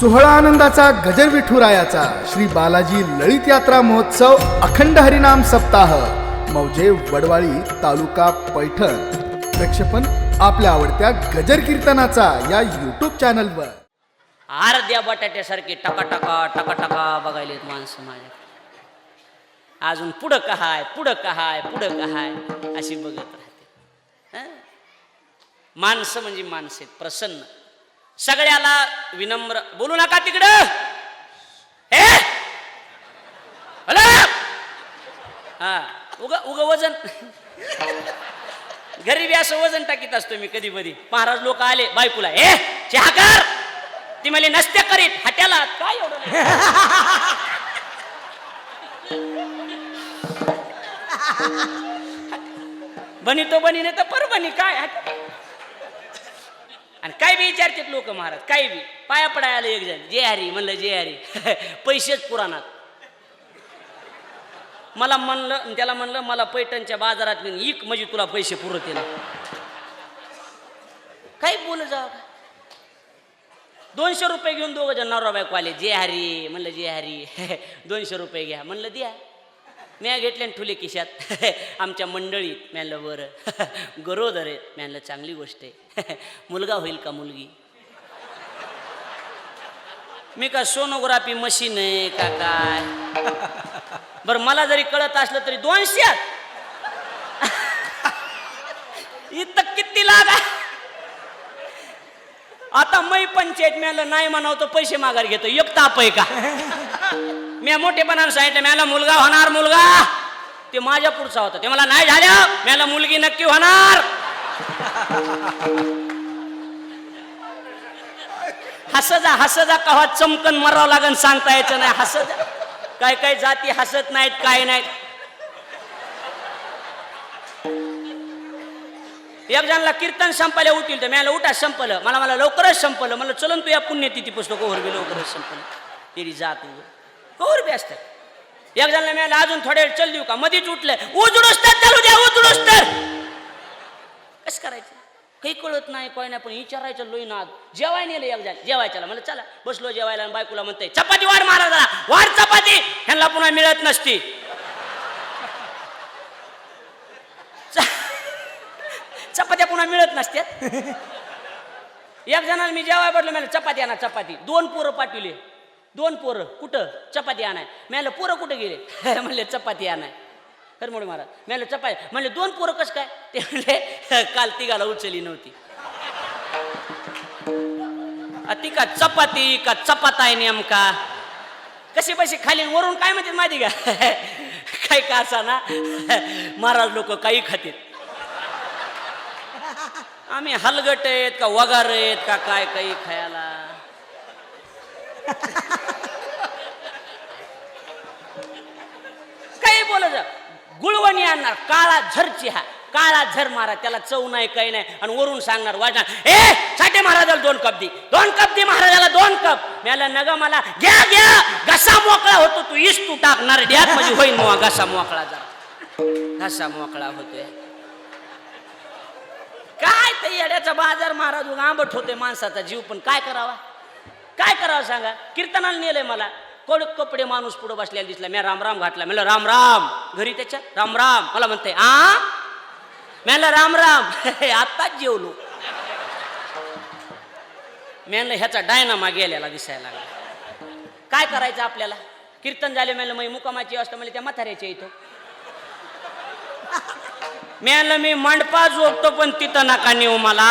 सोहळा आनंदाचा गजर विठुरायाचा श्री बालाजी ललित यात्रा महोत्सव अखंड हरिनाम सप्ताह मौजे वडवाळी तालुका पैठण. प्रक्षेपण आपल्या आवडत्या गजर कीर्तनाचा या युट्यूब चॅनलवर अर्ध्या बटाट्यासारखे टका टका टका बघायलेत माणसं माझ्या अजून पुढं कहाय पुढं कहाय पुढं कहाय अशी बघत राहते. माणसं म्हणजे माणसे आहेत प्रसन्न. सगळ्याला विनम्र. बोलू नका तिकडं. हे? हा. उग उग वजन. घरी असं वजन टाकीत असतो मी कधी कधी महाराज लोक आले बायकोला हे चहा कर. ती मला नसते करीत हट्याला काय एवढं बनी तो बनी नाही तर पर बनी काय? हट. आणि काय बी विचारतात लोक महाराज काय बी. पाया पडायला एक जण जे हरी म्हणलं जे हरी. पैसेच पुराणात. मला म्हणलं त्याला म्हणलं मला पैठणच्या बाजारात मी इक म्हणजे तुला पैसे पुरत येईल काय बोल जा दोनशे रुपये घेऊन दोघं जण नवरा बायको आले जे हरी म्हणलं जे हरी. दोनशे रुपये घ्या म्हणलं द्या. म्या घेतले आणि ठुले खिशात. आमच्या मंडळीत म्हणलं बरं गरोदर आहेत. म्हणलं चांगली गोष्ट आहे. मुलगा होईल का मुलगी? मी का सोनोग्राफी मशीन आहे का काय? बरं मला जरी कळत असलं तरी दोनशे इथं किती लागा? आता मै पंचायत म्याला नाही म्हणावं तर पैसे माघार घेतो. एक ताप आहे का? मी मोठेपणानं सांगितलं म्याला मुलगा होणार मुलगा. ते माझ्या पुढचा होता. ते मला नाही झालं. मला मुलगी नक्की होणार. हस जा हस जा कवा चमकन मरावं लागन सांगता यायचं नाही. हस जा काय काय जाती हसत नाहीत काय नाहीत. एक जणाला कीर्तन संपायला उठील तर मला उठा संपलं. मला मला लवकरच संपलं. मला चलन तू या पुण्यतिथी पुस्तक कोहर लवकरच संपलं. तेरी जात उग कोहर बी असतात एक जणाला मला अजून थोड्या वेळ चल देऊ का? मधीच तुटलंय. उजडूस तर चालू द्या उजडूस तर. कसं करायचं? काही कळत नाही कोय नाही पण विचारायचं लोई नाद. जेवाय नेलं एक जण जेवायच्याला म्हणलं चला बसलो जेवायला आणि बायकोला म्हणते चपाती वाढ महाराजाला वाढ चपाती. ह्यांना पुन्हा मिळत नसती. चपात्या पुन्हा मिळत नसत्यात. एक जणाला मी जेवाय पडलो मला चपाती आणा चपाती. दोन पोरं पाठविले. दोन पोरं. कुठं? चपाती आणाय. मला पोरं कुठं गेले? म्हणले चपाती आणाय. खरं म्हणून महाराज म्हणलं चपाती म्हणले दोन पोरं कसं काय? ते म्हणले काल तिघाला उचलली नव्हती. ती का चपाती का चपात आहे नेमका? कसे पैसे खाली वरून काय म्हणतात माहिती का? काय का असा ना? महाराज लोक काही खातील. आम्ही हलगट आहेत का वगार आहेत का काय काही खायला? काही बोलत जा. गुळवणी आणणार काळा झरची हा काळा झर मारा त्याला चव नाही काही नाही. आणि वरून सांगणार वाजणार ए साठे महाराजाला दोन कप दे. दोन कप दे महाराजाला दोन कप. म्याला नग मला घ्या घ्या. घसा मोकळा होतो तू इस तू टाकणार. ड्यात म्हणजे होईल मग घसा मोकळा जरा. घसा मोकळा होतोय. काय ते येड्याचा बाजार महाराज आंबट होते माणसाचा जीव पण काय करावा? काय करावं सांगा? कीर्तनाला नेलंय मला. कडक कपडे माणूस पुढे बसलेला दिसला. मी राम राम घातला. म्हणलं राम राम घरी त्याच्या? राम राम मला म्हणते आ? म्हणलं राम राम आत्ताच जेवलो. म्हणलं ह्याचा डायनामा गेलेला दिसायला लागला. काय करायचं आपल्याला? कीर्तन झाले म्हणलं मी मुकामाची असतं म्हणलं त्या म्हाताऱ्याच्या इथं. मी मी मंडपा झोपतो पण तिथं नका नेऊ मला.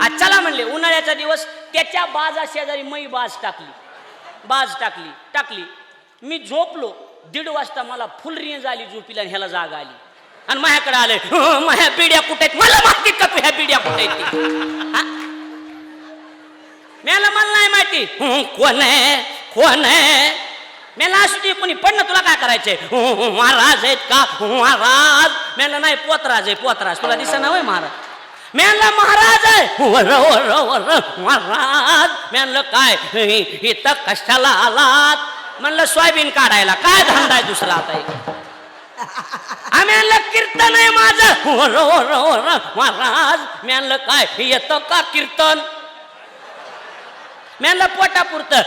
आज चला म्हणले उन्हाळ्याचा दिवस त्याच्या बाजा शेजारी मै बाज टाकली. बाज टाकली टाकली. मी झोपलो दीड वाजता मला फुल रेंज आली झोपीला आणि ह्याला जागा आली. आणि माझ्याकडे आले हो, हो, माझ्या पिढ्या कुठे आहेत? मला माहिती का तू ह्या पिढ्या कुठे आहेत मला मला नाही माहिती. कोण आहे? कोण आहे? मेला असू दे कोणी पण तुला काय करायचंय? हो, हो, हो, महाराज आहेत का? महाराज. मेला नाही पोतराज आहे पोतराज. तुला दिसत ना होय महाराज. मेला महाराज आहे. वर वर वर महाराज. मेनलं काय? इथं कशाला आलात. म्हणलं सोयाबीन काढायला. काय धंदा आहे दुसरा आता आम्ही कीर्तन आहे माझं. वर वर वर महाराज. मी आणलं काय येतं का कीर्तन? म्यानलं पोटापुरतं.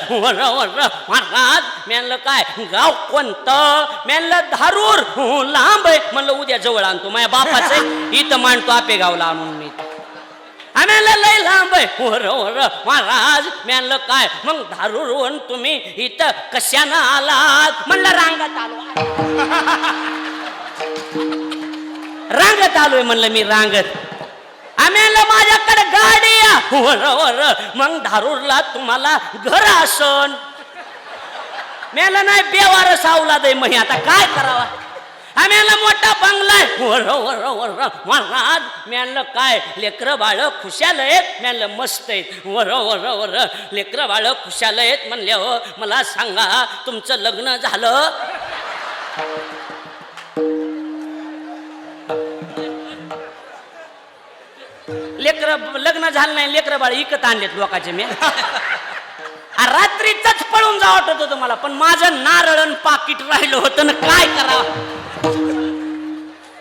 महाराज म्यानलं काय? गाव कोणतं? म्यानलं धारूर. लांब आहे. म्हणलं उद्या जवळ आणतो. माझ्या बापाचं. इथं मांडतो आपे गावला आणून मी. आम्हाला लय लांब आहे. वर वर महाराज म्यानलं काय? मग धारूरवरून तुम्ही इथं कशानं आलात? म्हणलं रांगात आलो. रांगत आलोय म्हणलं मी रांगत. आम्ही माझ्याकडे गाडी वर वर. मग धारूरला तुम्हाला घर असन मेला नाही बेवार सावला दे मग आता काय करावा? आम्ही मोठा बंगला आहे. वर वर वर. महाराज म्यानलं काय? लेकरं बाळ खुशाल आहेत म्यानलं मस्त आहेत. वर वर वर. लेकरं बाळ खुशाल आहेत म्हणले हो मला सांगा तुमचं लग्न झालं? लेकर लग्न झालं नाही लेकर बाळ इकत आणलेत लोकांचे मी. रात्रीच पळून जा वाटत होतं मला पण माझं नारळण पाकिट राहिलं होतं ना काय करावं?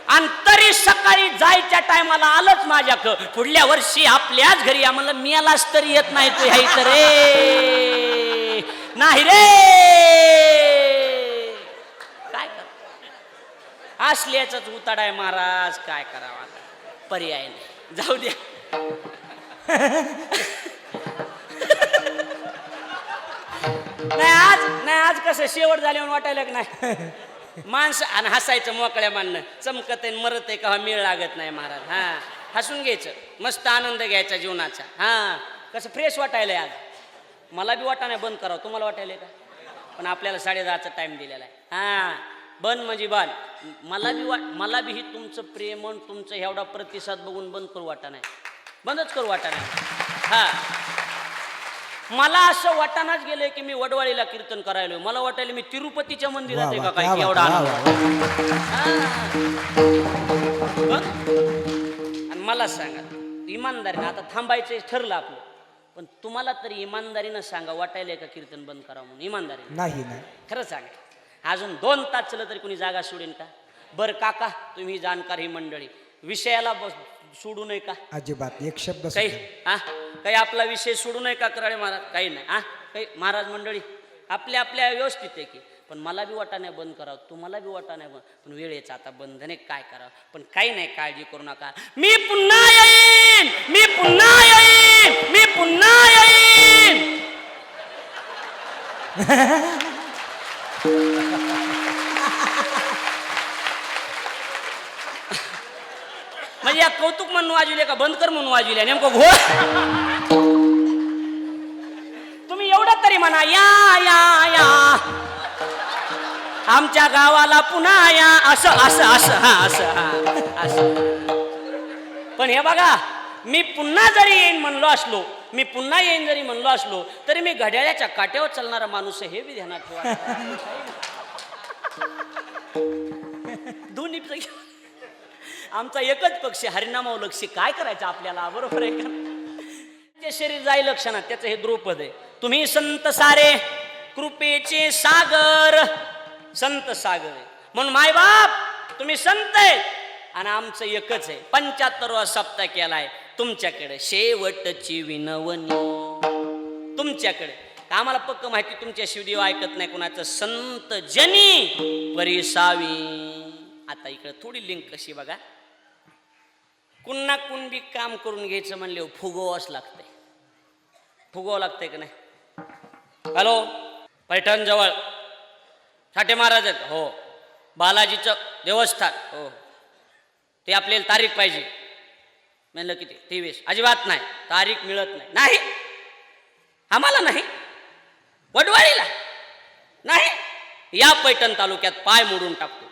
आणि तरी सकाळी जायच्या टायमाला आलंच माझ्याक पुढल्या वर्षी आपल्याच घरी या म्हणलं मियालाच तरी येत नाही तू ह्या इथं रे. नाही रे. काय कर? असल्याच उताड आहे महाराज काय करावा पर्याय नाही. जाऊ द्या नाही आज नाही आज कसं शेवट झाले म्हणून वाटायला की नाही. माणसं आणि हसायचं मोकळ्या मानणं. चमकत आहे मरत आहे का मेळ लागत नाही महाराज. हा हसून घ्यायचं. मस्त आनंद घ्यायचा जीवनाचा. हा कसं फ्रेश वाटायला आज. मला बी वाटा नाही बंद करावं. तुम्हाला वाटायला का? पण आपल्याला साडेदहाचा टाइम दिलेला आहे. हा. बंद म्हणजे बंद मला बी वाट मला बी ही तुमचं प्रेम आणि तुमचं एवढा प्रतिसाद बघून बंद करू वाटा नाही. बंदच करू वाटा नाही. हा. मला असं वाटानाच गेलंय की मी वडवाळीला कीर्तन करायलो. मला वाटायला मी तिरुपतीच्या मंदिरात आहे का काय एवढा हा. आणि मला सांगा इमानदारीनं आता थांबायचं ठरलं आपलं पण तुम्हाला तरी इमानदारीनं सांगा वाटायला का कीर्तन बंद करावं म्हणून? इमानदारी नाही नाही. खरं सांगा. अजून दोन तास चलं तरी कोणी जागा सोडेन का? बर काका तुम्ही जाणकार ही मंडळी. विषयाला बस सोडू नये का? अजिबात एक शब्द काही. हा? काही आपला विषय सोडू नये का कराळे महाराज? काही नाही हा? काही महाराज मंडळी आपल्या आपल्या व्यवस्थित आहे की. पण मला बी वाटा नाही बंद करावं तुम्हाला बी वाटा नाही बंद. पण वेळेचं आता बंधन काय करावं? पण काही नाही काळजी करू नका. मी पुन्हा येईन! मी पुन्हा येईन! मी पुन्हा येईन! या कौतुक म्हणून वाजविले का बंद कर म्हणून वाजविले नेमकं घो तुम्ही एवढं तरी म्हणा या या या. आमच्या गावाला पुन्हा या असं असं असं हा असं हा असं. पण हे बघा मी पुन्हा जरी येईन म्हणलो असलो मी पुन्हा येईन जरी म्हणलो असलो तरी मी घड्याळ्याच्या काट्यावर चालणारा माणूस हे बी ध्यानात ठेवा. दोन्ही आमचा एकच पक्ष आहे, हरिनामाव लक्ष काय करायचं आपल्याला? बरोबर आहे का? ते शरीर जाई लक्षणात त्याचं हे द्रुपद आहे. तुम्ही संत सारे कृपेचे सागर. संत सागर आहे. म्हणून मायबाप तुम्ही संत आहे आणि आमचं एकच आहे. पंच्याहत्तरवा सप्ताह केलाय. तुमच्याकडे शेवटची विनवणी. तुमच्याकडे. आम्हाला पक्क माहिती तुमच्या शिवदेव ऐकत नाही कोणाचं? संत जनी परिसावी आता इकडे थोडी लिंक कशी बघा. कुणा कुणबी काम करून घ्यायचं म्हणले फुगवावंच लागतंय. फुगवावं लागतंय का नाही? हॅलो? पैठण जवळ. साठे महाराज आहेत. हो. बालाजीचं देवस्थान. हो. ते आपल्याला तारीख पाहिजे. म्हणलं किती तेवीस. अजिबात नाही. तारीख मिळत नाही. नाही. आम्हाला नाही. वडवाळीला नाही. या पैठण तालुक्यात पाय मोडून टाकतो.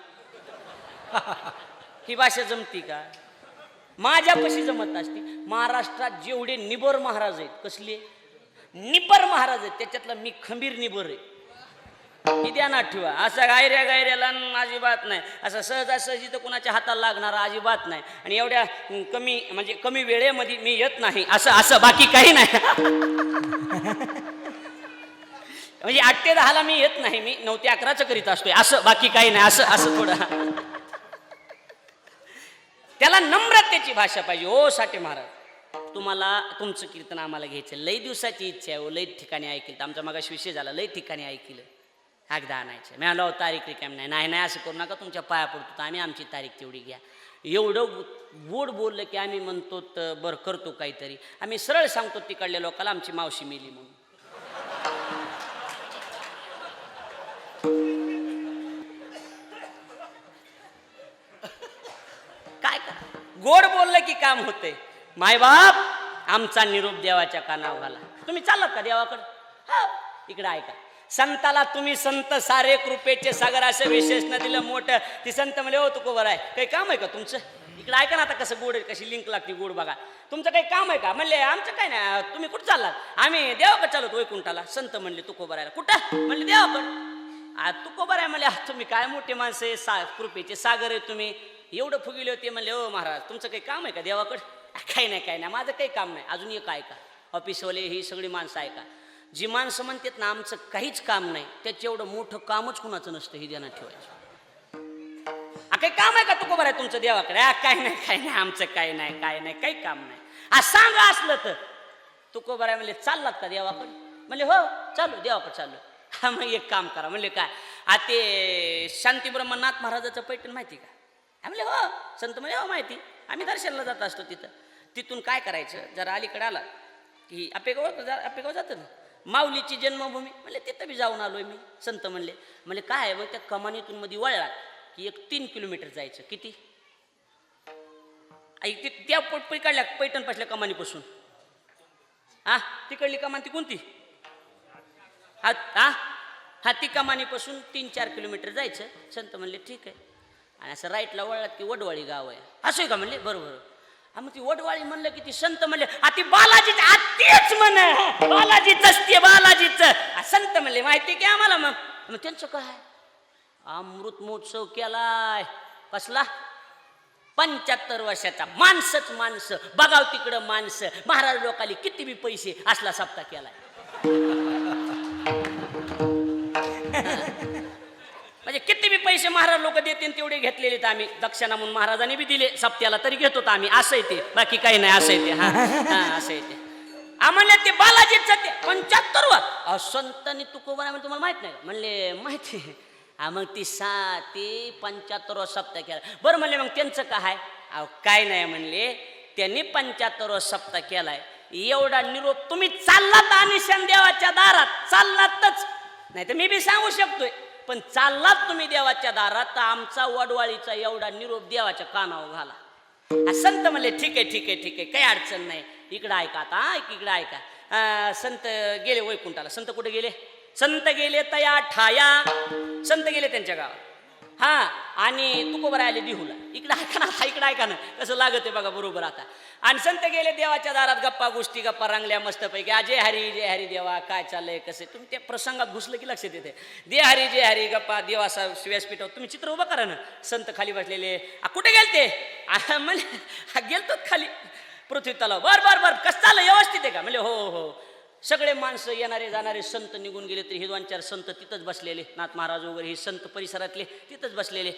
ही भाषा जमती का? माझ्यापाशी जमत असते महाराष्ट्रात जेवढे निबर महाराज आहेत कसले? निबर महाराज आहेत त्याच्यातला मी खंबीर निबर आहे. ही ठेवा. असं गायऱ्या गायऱ्याला अजिबात नाही. असं सहजासहजी तर कुणाच्या हाताला लागणारा अजिबात नाही. आणि एवढ्या कमी म्हणजे कमी वेळेमध्ये मी येत नाही. असं असं बाकी काही नाही. म्हणजे आठ ते दहाला मी येत नाही. मी नऊ ते अकराचं करीत असतोय. असं बाकी काही नाही. असं असं थोडं. त्याला नम्रतेची भाषा पाहिजे. ओ साठे महाराज तुम्हाला तुमचं कीर्तन आम्हाला घ्यायचं. लई दिवसाची इच्छा आहे हो लई ठिकाणी ऐकलं. आमचा मागाशी विषय झाला लई ठिकाणी ऐकलं. एकदा आणायचं. मी आलो तारीख रिकाम नाही. नाही नाही असं करू नका. तुमच्या पाया पडतो तर आम्ही आमची तारीख तेवढी घ्या. एवढं गो- गोड बोललं की आम्ही म्हणतो तर बरं करतो काहीतरी. आम्ही सरळ सांगतो तिकडल्या लोकाला आमची मावशी मेली म्हणून. गोड बोललं की काम होते. मायबाप आमचा निरोप देवाच्या कानावर घाला तुम्ही चालत का देवाकडे? हा इकडे ऐका. संताला तुम्ही संत सारे कृपेचे सागर असं विशेषण दिलं मोठं. ती संत म्हणले हो तू बरं आहे. काही काम आहे का तुमचं? इकडे ऐका ना आता कसं गोड कशी लिंक लागते गोड बघा. तुमचं काही काम आहे का? म्हणले आमचं काय नाही. तुम्ही कुठं चाललात? आम्ही देवाकडे चालत वैकुंठाला. संत म्हणले तू आहे. कुठं? म्हणले देवाकडं. आ तू कोबर आहे. म्हणले तुम्ही काय मोठे माणसं आहे? सा कृपेचे सागर आहे तुम्ही. एवढं फुगिले होते म्हणले हो महाराज तुमचं काही काम आहे का देवाकडं? काही नाही काही नाही माझं काही काम नाही अजून एक ऐका ऑफिसवाले ही सगळी माणसं ऐका जी माणसं म्हणतात ना आमचं काहीच काम नाही त्याचं एवढं मोठं कामच कुणाचं नसतं हे ध्यानात ठेवायचं. काही काम आहे का तू कोबर आहे तुमचं देवाकडे? "आ, काही नाही काही नाही आमचं काही नाही काही नाही काही काम नाही. आ सांग असलं तर. तू कोबर आहे म्हणले चाललात का देवाकडे? म्हणले हो चालू देवाकडे चालू. हा मग एक काम करा म्हणले काय आ ते शांती ब्रह्मनाथ महाराजाचं पैठण माहिती का? आम्ही म्हणले हो. संत म्हणजे हो माहिती. आम्ही दर्शनला जात असतो तिथं. तिथून काय करायचं? जरा अलीकडे आला की अपेगाव जा अपेगाव जातं ना? माऊलीची जन्मभूमी. म्हणले तिथं बी जाऊन आलोय मी. संत म्हणले म्हणले काय आहे मग त्या कमानीतून मध्ये वळला की एक तीन किलोमीटर जायचं. किती? आई ती त्या पोटपळी काढल्या पैठण पासल्या कमानीपासून. हा तिकडली कमान ती कोणती? हा हा हा ती कमानीपासून तीन चार किलोमीटर जायचं. संत म्हणले ठीक आहे. आणि असं राईटला वळलात की वडवाळी गाव आहे. असं आहे का म्हणले? बरोबर आम्ही मग ती वडवाळी म्हणलं की ती संत म्हणले हा ती बालाजीच आ म्हण. बालाजीच असते बालाजीच संत म्हणले माहिती की आम्हाला मग? मग त्यांचं काय? अमृत महोत्सव केलाय. कसला? पंच्याहत्तर वर्षाचा माणसंच माणसं. बघाव तिकडं माणसं. महाराज लोकाली किती बी पैसे असला सप्ताह केलाय. जसे महाराज लोक देतील तेवढे घेतलेले तर आम्ही. दक्षिणा म्हणून महाराजांनी बी दिले. सप्त्याला तरी घेतो आम्ही. असं आहे ते. बाकी काही नाही. असं आहे ते. हा. हा, असं आहे ते. ते बालाजीच ते पंच्याहत्तर वर. अहो, संतांनी तुकोबा म्हणजे तुम्हाला माहीत नाही. म्हणले माहिती आहे. हा मग ती सा ती पंच्याहत्तर सप्ताह केला. बरं म्हणले मग त्यांचं काय अहो काय नाही म्हणले. त्यांनी पंच्याहत्तर सप्ताह केलाय. एवढा निरोप तुम्ही चाललात आणि शनदेवाच्या दारात. चाललातच. नाही तर मी बी सांगू शकतोय. पण चाललात तुम्ही देवाच्या दारात तर आमचा वडवाळीचा एवढा निरोप देवाच्या कानावर घाला. संत म्हणले ठीक आहे ठीक आहे ठीक आहे काही अडचण नाही. इकडं ऐका आता ऐक इकडं ऐका. संत गेले वैकुंठाला. संत कुठे गेले? संत गेले तया ठाया. संत गेले त्यांच्या गावात. हा आणि तुकोबर आले दिहूला. इकडं ऐका ना आता इकडं ऐका ना? कसं लागत आहे बघा बरोबर आता. आणि संत गेले देवाच्या दारात गप्पा गोष्टी गप्पा रंगल्या मस्तपैकी. आ, जय हरी जय हरी देवा काय चाललंय कसं तुम्ही त्या प्रसंगात घुसलं की लक्षात येते दे हरी जय हरी गप्पा देवासा व्यासपीठावर. तुम्ही चित्र उभं करा ना. संत खाली बसलेले. आ, कुठे गेलते? आ, म्हणले "हा, गेलतोच खाली. पृथ्वी तलाव. बर बर बर. कसं चाललं व्यवस्थित आहे का? म्हणजे हो हो. हो. सगळे माणसं येणारे जाणारे संत निघून गेले तरी हे दोन चार संत तिथंच बसलेले. नाथ महाराज वगैरे हे संत परिसरातले तिथंच बसलेले.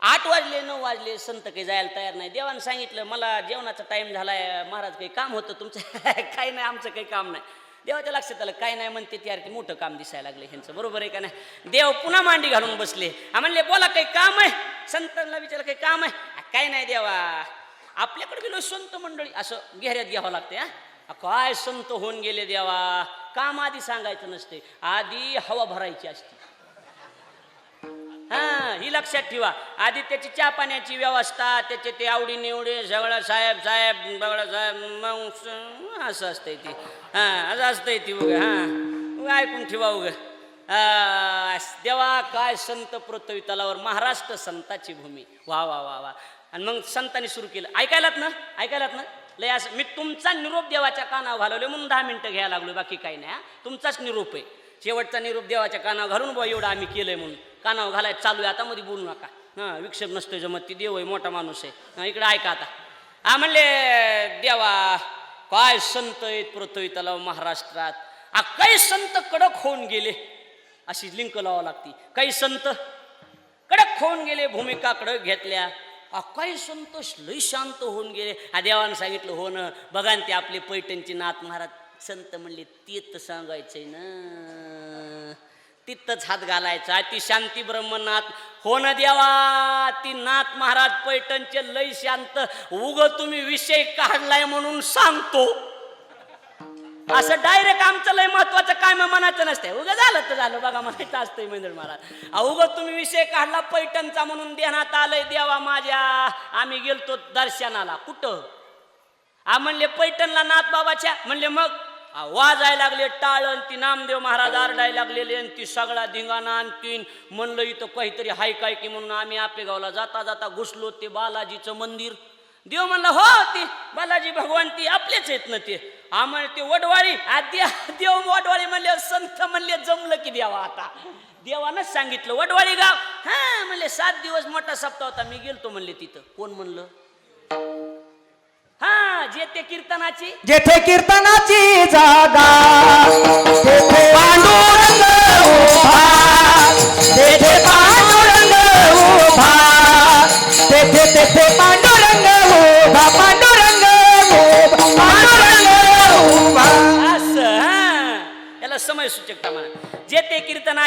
आठ वाजले नऊ वाजले संत काही जायला तयार नाही. देवानं सांगितलं मला जेवणाचा टाईम झालाय महाराज काही काम होतं तुमचं? काही नाही आमचं काही काम नाही. देवाच्या लक्षात आलं काय नाही म्हणते त्यार ते मोठं काम दिसायला लागलं ह्यांचं. बरोबर आहे का नाही? देव पुन्हा मांडी घालून बसले. म्हणले बोला काही काम आहे? संतांना विचारलं काही काम आहे? काय नाही देवा. आपल्याकडे गेलो संत मंडळी. असं घेऱ्यात घ्यावं लागते हा. काय संत होऊन गेले देवा? काम आधी सांगायचं नसते. आधी हवा भरायची असते. हा ही लक्षात ठेवा. आधी त्याची चहा पाण्याची व्यवस्था त्याचे ते आवडी निवडी सगळं साहेब साहेब बगळा साहेब मग असं असतंय ती. हा असं असतंय ती उग हा. ऐकून ठेवा उग. देवा काय संत पृथ्वी तलावर महाराष्ट्र संताची भूमी. वा वा वा वा. आणि मग संतांनी सुरू केलं. ऐकायलात ना? ऐकायलात ना? लय असं मी तुमचा निरोप देवाच्या कानावर घालवले म्हणून दहा मिनटं घ्यायला लागलो बाकी काही नाही तुमचाच निरोप आहे. शेवटचा निरोप देवाच्या कानावर घालून बुवा एवढं आम्ही केलंय म्हणून. कानावर घालायचं चालू आहे आता मध्ये बोलू नका. हां विक्षेप नसतोय जमत ती देव आहे मोठा माणूस आहे. हा, इकडे ऐका आता. हा म्हणले देवा काय संत आहेत पृथ्वी तलाव महाराष्ट्रात? आ काही संत कडक होऊन गेले. अशी लिंक लावावं लागती. काही संत कडक होऊन गेले भूमिका कडक घेतल्या. अ, संतोष लई शांत होऊन गेले. आ देवानं सांगितलं हो ना बघा ते आपले पैठणचे नाथ महाराज संत म्हणले तर सांगायचंय ना. तिथंच हात घालायचा. ती शांती ब्रह्मनाथ. हो ना देवा ती नाथ महाराज पैठणचे लय शांत. उग तुम्ही विषय काढलाय म्हणून सांगतो. हो. असं डायरेक्ट आमचं लय महत्वाचं काय मग म्हणायचं नसतंय उगं झालं तर झालं. बघा म्हणायचं असतंय मंदिर महाराज उगं तुम्ही विषय काढला पैठणचा म्हणून देण्यात आलंय देवा माझ्या. आम्ही गेलतो दर्शनाला. कुठं? आ म्हणले पैठणला नाथ बाबाच्या म्हणले मग? आ, वाजायला लागले टाळण ती नामदेव महाराज आरडाय लागलेले आणि ती सगळा धिंगाणा आणतीन म्हणलं इथं काहीतरी हाय काय की म्हणून आम्ही आपेगावला जाता जाता घुसलो ते बालाजीचं मंदिर. देव म्हणलं हो ती बालाजी भगवान ती आपलेच आहेत ना ते. आम्हाला ते वडवाळी आद्या देव वडवाळी म्हणले संत म्हणले जमलं की देवा आता. देवानंच सांगितलं वडवाळी गाव. हा म्हणले सात दिवस मोठा सप्ताह होता मी गेलतो म्हणले तिथं. कोण म्हणलं? हा जे ते कीर्तनाची जेथे कीर्तनाची जागा.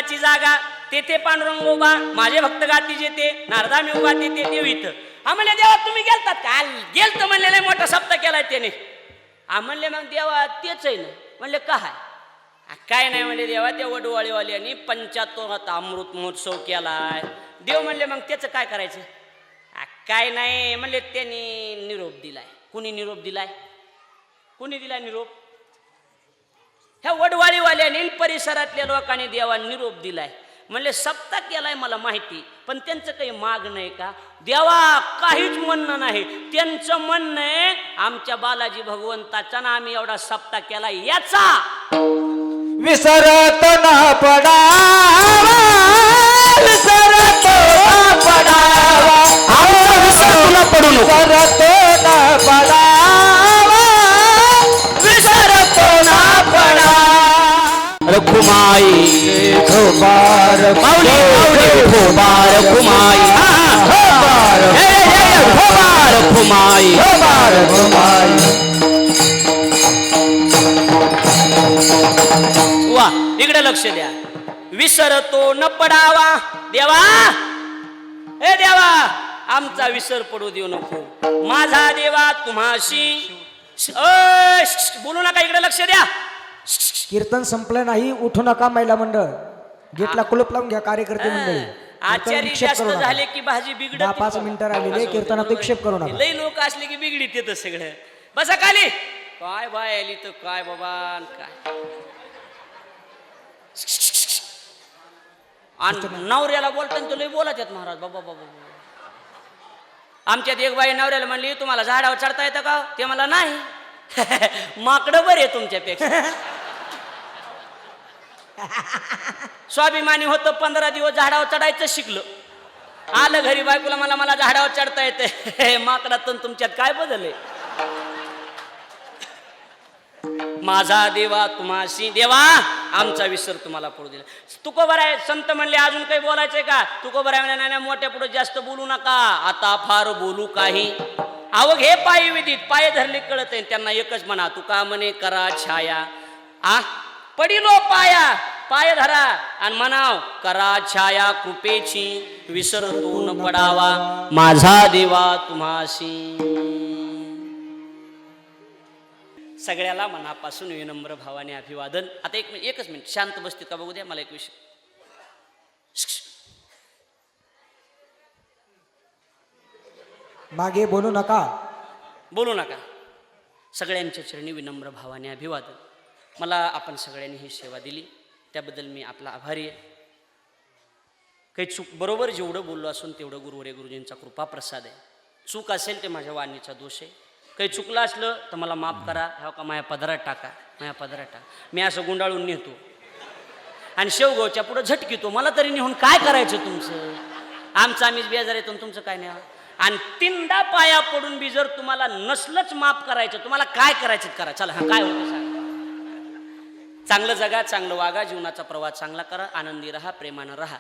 ते जागा तेथे पांडुरंग उभा माझे भक्त गाती जेते नारदा मी उभा तेथे देव इथं. हा म्हणले देवा तुम्ही गेलतात काल गेलत म्हणलेलं मोठा शब्द केलाय त्याने. हा म्हणले मग देवा तेच आहे ना. म्हणले काय? काय नाही म्हणले देवा त्या वडवाळीवाल्यांनी पंचाहत्तर अमृत महोत्सव केलाय. देव म्हणले मग त्याचं काय करायचं? काय नाही म्हणले त्यांनी निरोप दिलाय. कुणी निरोप दिलाय? कुणी दिलाय निरोप? ह्या वडवाळीवाल्याने परिसरातल्या लोकांनी देवा निरोप दिलाय. म्हणले सप्ताह केलाय मला माहिती पण त्यांचं काही माग नाही का? देवा काहीच म्हणणं नाही. त्यांचं म्हणणं आहे आमच्या बालाजी भगवंताचा ना आम्ही एवढा सप्ताह केला याचा! विसरत न पडावा विसरत पडू विसरत रखुमाई खोबार माऊली माऊली खोबार खुमाई खोबार खोबार खुमाई खोबार खुमाई वा इकडे लक्ष द्या. विसरतो न पडावा. देवा! ए देवा आमचा विसर पडू देऊ नको. माझा देवा तुम्हाशी. बोलू नका इकडे लक्ष द्या. कीर्तन संपलं नाही उठू नका महिला मंडळ. गेटला कुलूप लावून घ्या कार्यकर्ते मंडळी. कीर्तन आचारी विक्षेप जास्त करू नका. झाले की भाजी बिघडत दहा पाच मिनिटं राहिलेले कीर्तनात विक्षेप करू नका. लई लोक असले की बिघडीत येतं सगळं. बसा खाली. काय बाय आली तर काय बाबा काय? आणि नवऱ्याला बोलताना तो लई बोलत आहेत महाराज बाबा बाबा बाबा. आमच्यात एक बाई नवऱ्याला म्हणली तुम्हाला झाडावर चढता येतं का? ते मला नाही. माकडं बरे तुमच्यापेक्षा. स्वाभिमानी होतं पंधरा दिवस झाडावर चढायचं शिकलं. आलं घरी बायकोला मला मला झाडावर चढता येते. माकडातून तुमच्यात काय बदल माझा देवा तुम्हाशी देवा आमचा विसर तुम्हाला पडू दिला. तुकोबर आहे संत म्हणले अजून काही बोलायचंय का? तुकोबर आहे म्हणे, नाही मोठ्या पुढे जास्त बोलू नका. आता फार बोलू काही. आवग हे पायी विधीत पाय धरले कळत आहे त्यांना एकच म्हणा तुका म्हणे करा छाया. आ? पडिलो पाया पाय धरा आणि म्हणाव करा छाया कृपेची विसरतो न पडावा माझा देवा तुम्हाशी. सगळ्याला मनापासून विनम्र भावाने अभिवादन. आता एक मिनिट एकच मिनिट शांत बसते का? बघू द्या मला एक विषय. मागे बोलू नका. बोलू नका. सगळ्यांच्या चरणी विनम्र भावाने अभिवादन. मला आपण सगळ्यांनी ही सेवा दिली. त्याबद्दल मी आपला आभारी आहे. काही चूक बरोबर जेवढं बोललो असून तेवढं गुरुवरे गुरुजींचा कृपा प्रसाद आहे. चूक असेल ते माझ्या वाणीचा दोष आहे. काही चुकलं असलं तर मला माफ करा. ह्या का? माझ्या पदरात टाका. माझ्या पदरात टाका. मी असं गुंडाळून नेतो. आणि शेवगावच्या पुढं झटकितो. मला तरी नेहून काय करायचं तुमचं? आमचं आम्हीच बेजार येतो आणि तुमचं काय नाही आणि तीनदा पाया पडून बी जर तुम्हाला नसलंच माफ करायचं तुम्हाला काय करायचं करा. चला हा काय होतं चांगलं जगा चांगलं वागा जीवनाचा प्रवास चांगला करा आनंदी राहा प्रेमानं राहा.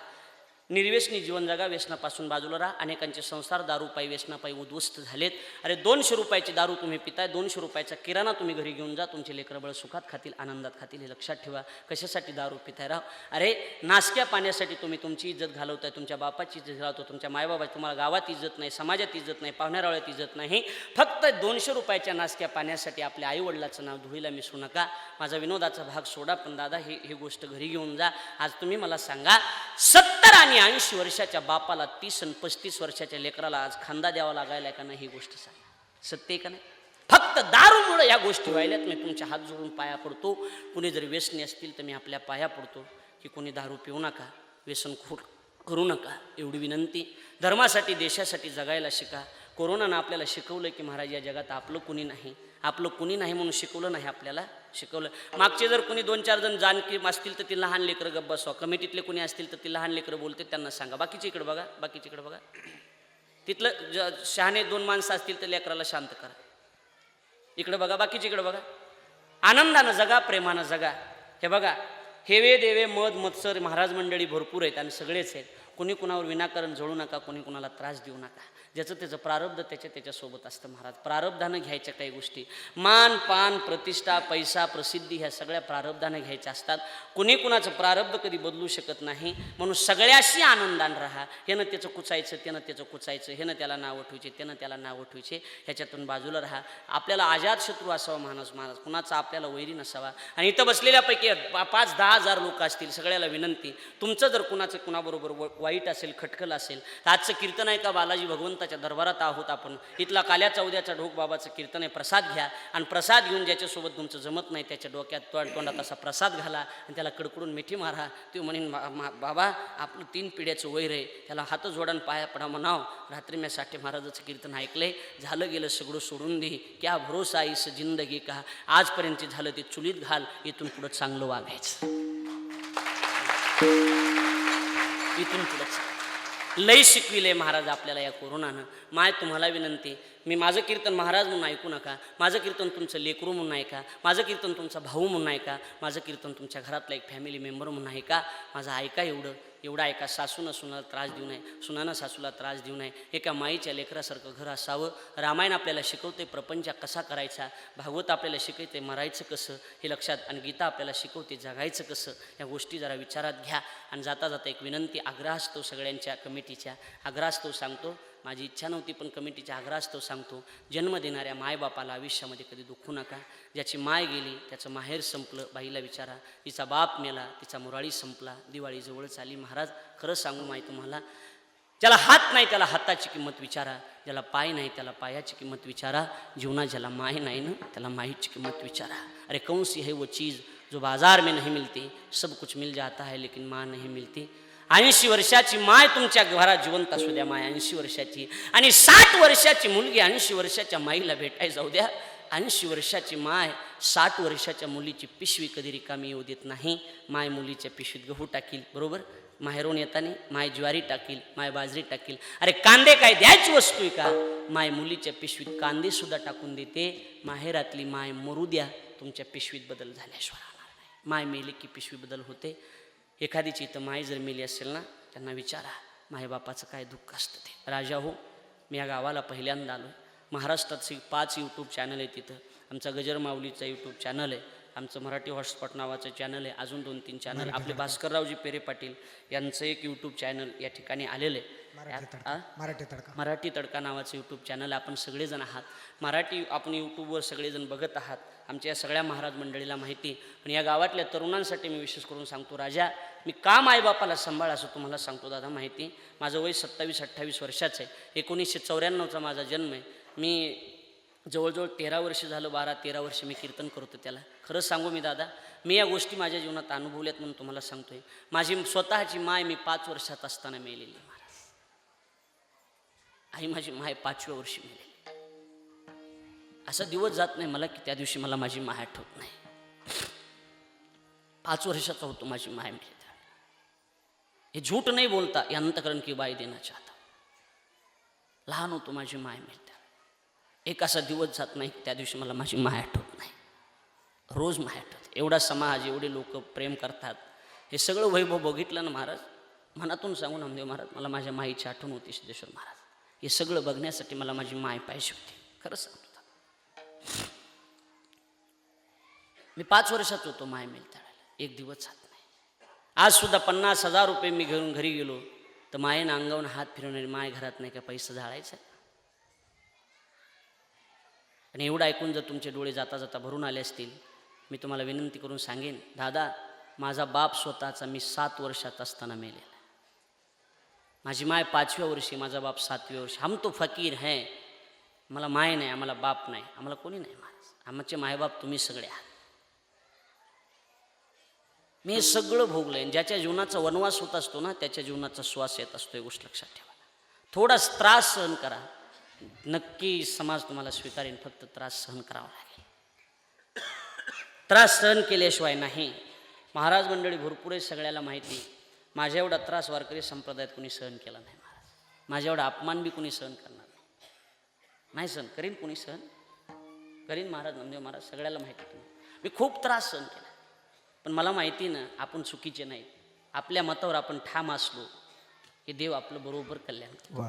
निर्व्यसनी जीवन जगा व्यसनापासून बाजूला राहा. अनेकांचे संसार दारूपायी व्यसनापायी उद्ध्वस्त झालेत. अरे दोनशे रुपयाची दारू तुम्ही पिताय दोनशे रुपयाचा किराणा तुम्ही घरी घेऊन जा. तुमचे लेकरबळ सुखात खातील आनंदात खातील हे लक्षात ठेवा. कशासाठी दारू पिताय? राहा. अरे नासक्या पाण्यासाठी तुम्ही तुमची इज्जत घालवताय तुमच्या बापाची इज्जत घालवतो तुमच्या मायबाबाची तुम्हाला गावात इज्जत नाही समाजात इज्जत नाही पाहुण्यारावळ्यात इज्जत नाही. फक्त दोनशे रुपयाच्या नासक्या पाण्यासाठी आपल्या आईवडिलाचं नाव धुळीला मिसळू नका. माझा विनोदाचा भाग सोडा पण दादा ही ही गोष्ट घरी घेऊन जा. आज तुम्ही मला सांगा सत्तर आणि ऐंशी वर्षाच्या बापाला तीस आणि पस्तीस वर्षाच्या लेकराला आज खांदा द्यावा लागायला का नाही ही गोष्ट सांगा. सत्य आहे का नाही? फक्त दारूमुळं या गोष्टी व्हायल्यात. मी तुमच्या हात जोडून पाया पडतो. कुणी जर व्यसनी असतील तर मी आपल्या पाया पडतो. की कोणी दारू पिऊ नका व्यसन करू नका एवढी विनंती. धर्मासाठी देशासाठी जगायला शिका. कोरोनानं आपल्याला शिकवलं की महाराज या जगात आपलं कुणी नाही. आपलं कुणी नाही म्हणून शिकवलं नाही आपल्याला शिकवलं. मागचे जर कोणी दोन चार जण जानकी असतील तर ती लहान लेकरं गप्प बसवा. कमिटीतले कोणी असतील तर ती लहान लेकरं बोलते त्यांना सांगा. बाकीचे इकडे बघा बाकीच्या इकडे बघा. तिथलं ज शहाणे दोन माणसं असतील तर लेकराला शांत करा. इकडे बघा बाकीच्या इकडे बघा. आनंदानं जगा प्रेमानं जगा. हे बघा हेवे देवे मध मत्सर महाराज मंडळी भरपूर आहेत आणि सगळेच आहेत. कोणी कुणावर विनाकारण जळू नका कोणी कुणाला त्रास देऊ नका. ज्याचं त्याचं प्रारब्ध त्याच्या त्याच्यासोबत असतं महाराज. प्रारब्धानं घ्यायच्या काही गोष्टी. मान पान प्रतिष्ठा पैसा प्रसिद्धी ह्या सगळ्या प्रारब्धानं घ्यायच्या असतात. कुणी कुणाचं प्रारब्ध कधी बदलू शकत नाही म्हणून सगळ्याशी आनंदान राहा. ह्यानं त्याचं कुचायचं त्यानं त्याचं कुचायचं ह्यानं त्याला नाव उठवायचे त्यानं त्याला नाव उठवायचे ह्याच्यातून बाजूला राहा. आपल्याला आजाद शत्रू असावा माणूस महाराज. कुणाचा आपल्याला वैरी नसावा. आणि इथं बसलेल्यापैकी पाच दहा हजार लोक असतील सगळ्याला विनंती. तुमचं जर कुणाचं कुणाबरोबर व- वाईट असेल खटकल असेल तर आजचं कीर्तन आहे का बालाजी भगवंत भगवंताच्या दरबारात आहोत आपण. इथला काल्या चौद्याचा ढोक बाबाचं कीर्तन आहे प्रसाद घ्या. आणि प्रसाद घेऊन ज्याच्यासोबत तुमचं जमत नाही त्याच्या डोक्यात तोंड तोंडात असा प्रसाद घाला आणि त्याला कडकडून मिठी मारा. तो म्हणेन बाबा आपलं तीन पिढ्याचं वैर आहे. त्याला हात जोडान पाया पडा म्हणाव. रात्री मी साठे महाराजाचं कीर्तन ऐकलंय झालं गेलं सगळं सोडून दे. क्या भरोसा इस जिंदगी का? आजपर्यंत झालं ते चुलीत घाल. इथून पुढं चांगलं वागायचं. इथून पुढंच लय शिकविले महाराज आपल्याला या कोरोनानं. माय तुम्हाला विनंती मी माझं कीर्तन महाराज म्हणून ऐकू नका माझं कीर्तन तुमचं लेकरू म्हणून ऐका माझं कीर्तन तुमचा भाऊ म्हणून ऐका माझं कीर्तन तुमच्या घरातला एक फॅमिली मेंबर म्हणून ऐका माझं ऐका एवढं. एवढा एका सासूनं सुनाला त्रास देऊ नये सुनानं सासूला त्रास देऊ नये एका माईच्या लेकरासारखं घर असावं. रामायण आपल्याला शिकवते प्रपंच कसा करायचा भागवत आपल्याला शिकवते मरायचं कसं हे लक्षात आणि गीता आपल्याला शिकवते जगायचं कसं या गोष्टी जरा विचारात घ्या. आणि जाता जाता एक विनंती आग्रहास्तव सगळ्यांच्या कमिटीच्या आग्रहास्तव सांगतो माझी इच्छा नव्हती पण कमिटीच्या आग्रहास्तव सांगतो जन्म देणाऱ्या मायबापाला आयुष्यामध्ये कधी दुखू नका. ज्याची माय गेली त्याचं माहेर संपलं. बाईला विचारा. तिचा बाप मेला तिचा मुराळी संपला. दिवाळी जवळच आली. महाराज खरं सांगू माय तुम्हाला ज्याला हात नाही त्याला हाताची किंमत विचारा. ज्याला पाय नाही त्याला पायाची किंमत विचारा. जीवना ज्याला माय नाही ना त्याला माहीची किंमत विचारा. अरे कौन सी है वो चीज़ जो बाजार में नहीं मिलती? सब कुछ मिल जाता है लेकिन माँ नहीं मिलती. ऐंशी वर्षाची माय तुमच्या घरात जिवंत असू द्या माय ऐंशी वर्षाची. आणि साठ वर्षाची मुलगी ऐंशी वर्षाच्या माईला भेटाय जाऊ द्या. ऐंशी वर्षाची माय साठ वर्षाच्या मुलीची पिशवी कधी रिकामी येऊ देत नाही. माय मुलीच्या पिशवीत गहू टाकील बरोबर? माहेरून येताना माय ज्वारी टाकील माय बाजरी टाकील. अरे कांदे काय द्यायची वस्तू आहे का? माय मुलीच्या पिशवीत कांदे सुद्धा टाकून देते. माहेरातली माय मरू द्या तुमच्या पिशवीत बदल झाल्याशिवाय माय मेली की पिशवी बदल होते. एखादीची इथं माय जर मेली असेल ना त्यांना विचारा मायबापाचं काय दुःख असतं ते. राजा हो मी या गावाला पहिल्यांदा आलो. महाराष्ट्रात सी पाच यूट्यूब चॅनल आहे तिथं. आमचा गजर माऊलीचा यूट्यूब चॅनल आहे आमचं मराठी हॉटस्पॉट नावाचं चॅनल आहे अजून दोन तीन चॅनल आपले भास्कररावजी पेरे पाटील यांचं एक यूट्यूब चॅनल या ठिकाणी आलेलं आहे. मराठी तडका? मराठी तडका. नावाचं यूट्यूब चॅनल आपण सगळेजण आहात. मराठी आपण यूट्यूबवर सगळेजण बघत आहात. आमच्या या सगळ्या महाराज मंडळीला माहिती. पण या गावातल्या तरुणांसाठी मी विशेष करून सांगतो राजा मी का मायबापाला सांभाळ असं तुम्हाला सांगतो दादा माहिती. माझं वय सत्तावीस अठ्ठावीस वर्षाचं आहे. एकोणीसशे चौऱ्याण्णवचा माझा जन्म आहे. मी जवळजवळ तेरा वर्ष झालं बारा तेरा वर्ष मी कीर्तन करतो त्याला. खरंच सांगू मी दादा मी या गोष्टी माझ्या जीवनात अनुभवल्यात म्हणून तुम्हाला सांगतोय. माझी स्वतःची माय मी पाच वर्षात असताना महाराज आई माझी माय पाचव्या वर्षी मेलेली असा दिवस जात नाही मला की त्या दिवशी मला माझी माय आठवत नाही. पाच वर्षाचा होतो माझी माय मेली हे झूट नाही बोलता या अंतकरण की बाई देना चाहता लहान होतो माझी माय मेली एक असा दिवस जात नाही त्या दिवशी मला माझी माय आठवत नाही. रोज माय आठवत एवढा समाज एवढे लोक प्रेम करतात. हे सगळं वैभव बघितलं ना महाराज? मनातून सांगू नामदेव महाराज मला माझ्या माईची आठवण होती सिद्धेश्वर महाराज. हे सगळं बघण्यासाठी मला माझी माय पाहिजे होती. खरंच सांगतो मी पाच वर्षात होतो माय मिळताळायला एक दिवस जात नाही. आज सुद्धा पन्नास हजार रुपये मी घेऊन घरी गेलो. तर मायेनं अंगावून हात फिरवणारी माय घरात नाही का पैसा झाडायचा? आणि एवढं ऐकून जर तुमचे डोळे जाता जाता भरून आले असतील मी तुम्हाला विनंती करून सांगेन दादा माझा बाप स्वतःचा मी सात वर्षात असताना मेले माझी माय पाचव्या वर्षी माझा बाप सातव्या वर्षी. हम तो फकीर है मला माय नाही आम्हाला बाप नाही आम्हाला कोणी नाही महाराज आमचे मायबाप तुम्ही सगळे आहात. मी हे सगळं भोगलं आहे ज्याच्या जीवनाचा वनवास होत असतो ना त्याच्या जीवनाचा श्वास येत असतो ही गोष्ट लक्षात ठेवा. थोडा त्रास सहन करा. नक्की समाज तुम्हाला स्वीकारेन फक्त त्रास सहन करावा लागेल. त्रास सहन केल्याशिवाय नाही. महाराज मंडळी भरपूर आहे सगळ्याला माहिती. माझ्या एवढा त्रास वारकरी संप्रदायात कुणी सहन केला नाही महाराज. माझ्या एवढा अपमान बी कुणी सहन करणार नाही. नाही सहन? करीन कुणी सहन? करीन महाराज नंदेव महाराज सगळ्याला माहिती तुम्ही मी खूप त्रास सहन केला. पण मला माहिती ना आपण चुकीचे नाहीत. आपल्या मतावर आपण ठाम असलो की देव आपलं बरोबर कल्याण करतो.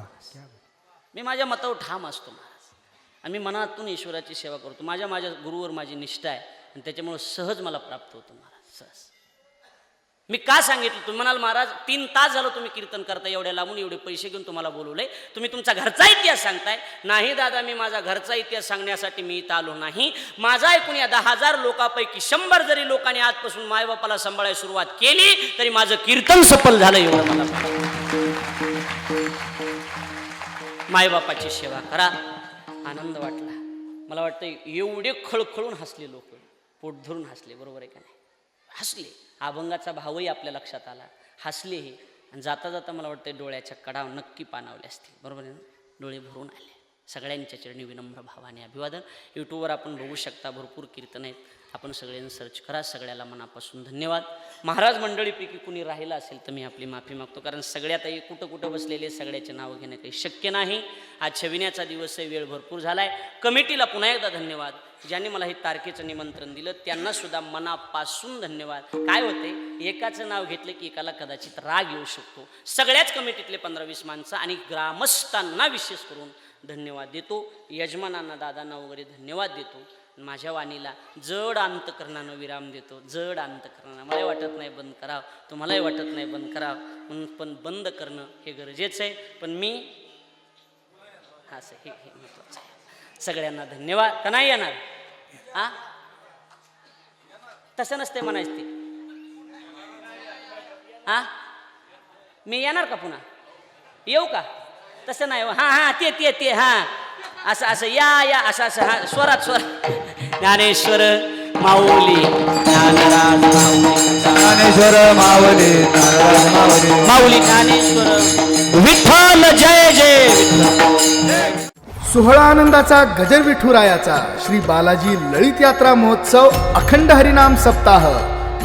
मी माझ्या मतावर ठाम असतो महाराज. आणि मी मनातून ईश्वराची सेवा करतो. माझ्या माझ्या गुरुवर माझी निष्ठा आहे आणि त्याच्यामुळं सहज मला प्राप्त होतं महाराज सहज. मी का सांगितलं? तुम्ही म्हणाल महाराज तीन तास झालं तुम्ही कीर्तन करता एवढ्या लांबून एवढे पैसे घेऊन तुम्हाला बोलवले तुम्ही तुमचा घरचा इतिहास सांगताय. नाही दादा मी माझा घरचा इतिहास सांगण्यासाठी मी इथं आलो नाही. माझा ऐकून या दहा हजार लोकांपैकी शंभर जरी लोकांनी आजपासून मायबापाला सांभाळायला सुरुवात केली तरी माझं कीर्तन सफल झालं एवढं मला मायबापाची सेवा करा. आनंद वाटला. मला वाटतं एवढे खळखळून हसले लोक पोट धरून हसले. बरोबर आहे का नाही? हसले. अभंगाचा भावही आपल्या लक्षात आला. हसले हे. आणि जाता जाता मला वाटतं डोळ्याच्या कडा नक्की पाणावले असतील. बरोबर आहे ना? डोळे भरून आले. सगळ्यांच्या चरणी विनम्र भावाने अभिवादन. यूट्यूबवर आपण बघू शकता. भरपूर कीर्तन आहेत. आपण सगळ्यांनी सर्च करा. सगळ्याला मनापासून धन्यवाद. महाराज मंडळीपैकी कुणी राहिलं असेल तर मी आपली माफी मागतो. कारण सगळ्यातही कुठं कुठं बसलेले सगळ्याचे नावं घेणं काही शक्य नाही. आज छविण्याचा दिवस आहे वेळ भरपूर झाला आहे कमिटीला पुन्हा एकदा धन्यवाद. ज्यांनी मला हे तारखेचं निमंत्रण दिलं त्यांना सुद्धा मनापासून धन्यवाद. काय होते एकाचं नाव घेतलं की एकाला कदाचित राग येऊ शकतो. सगळ्याच कमिटीतले पंधरा वीस माणसं आणि ग्रामस्थांना विशेष करून धन्यवाद देतो. यजमानांना दादांना वगैरे धन्यवाद देतो. माझ्या वाणीला जड अंतकरणानं विराम देतो जड अंतकरणानं. मलाही वाटत नाही बंद करावं तुम्हालाही वाटत नाही बंद करावं. म्हणून पण बंद करणं हे गरजेचं आहे. पण मी हां असं हे हे महत्वाचं आहे. सगळ्यांना धन्यवाद. का नाही येणार? हा तसं नसते म्हणायचं ते. हा मी येणार का पुन्हा? येऊ का? तसं नाही. हां हां ते ते ते हां. असं असं या या असं असं हा स्वरात स्वर ज्ञानेश्वर माऊली ज्ञानराज माऊली ज्ञानेश्वर मावले नारायण मावले माऊली ज्ञानेश्वर. विठ्ठल जय जय सोहळा आनंदाचा गजर विठुरायाचा श्री बालाजी ललित यात्रा महोत्सव अखंड हरिनाम सप्ताह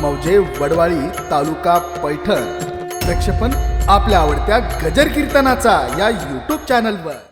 मौजे वडवाळी तालुका पैठण. प्रक्षेपण आपल्या आवडत्या गजर कीर्तनाचा या यूट्यूब चॅनलवर